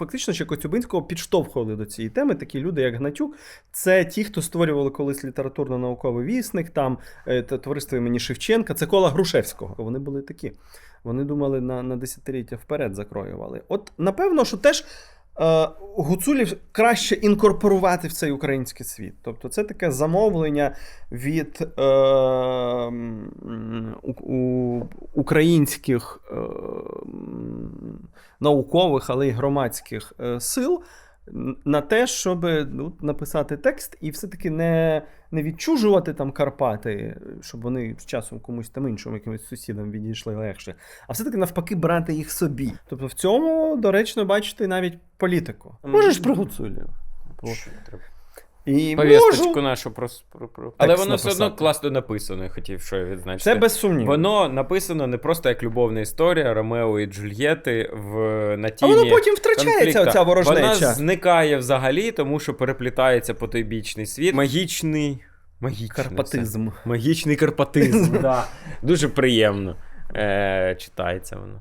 фактично ще Коцюбинського підштовхували до цієї теми. Такі люди, як Гнатюк, це ті, хто створювали колись літературно-науковий вісник, там е, товариство імені Шевченка, це кола Грушевського. Вони були такі. Вони думали на, на десятиліття вперед закроювали. От напевно, що теж. е, Гуцулів краще інкорпорувати в цей український світ. Тобто це таке замовлення від е, у, українських е, наукових, але й громадських е, сил на те, щоб ну, написати текст і все-таки не, не відчужувати там Карпати, щоб вони з часом комусь там іншому, якимось сусідам відійшли легше, а все-таки навпаки брати їх собі. Тобто в цьому доречно бачити навіть політику. Можеш про гуцулів. І Повісточку можу. нашу про, про, про. Але воно все одно класно написано, я хотів що я відзначити. Це без сумніву. Воно написано не просто як любовна історія Ромео і Джульєти в на А воно потім втрачається, конфлікта. оця ворожнеча. Вона зникає взагалі, тому що переплітається потойбічний світ. Магічний. Магічний. Карпатизм. все. Магічний карпатизм. да. Дуже приємно е, читається воно.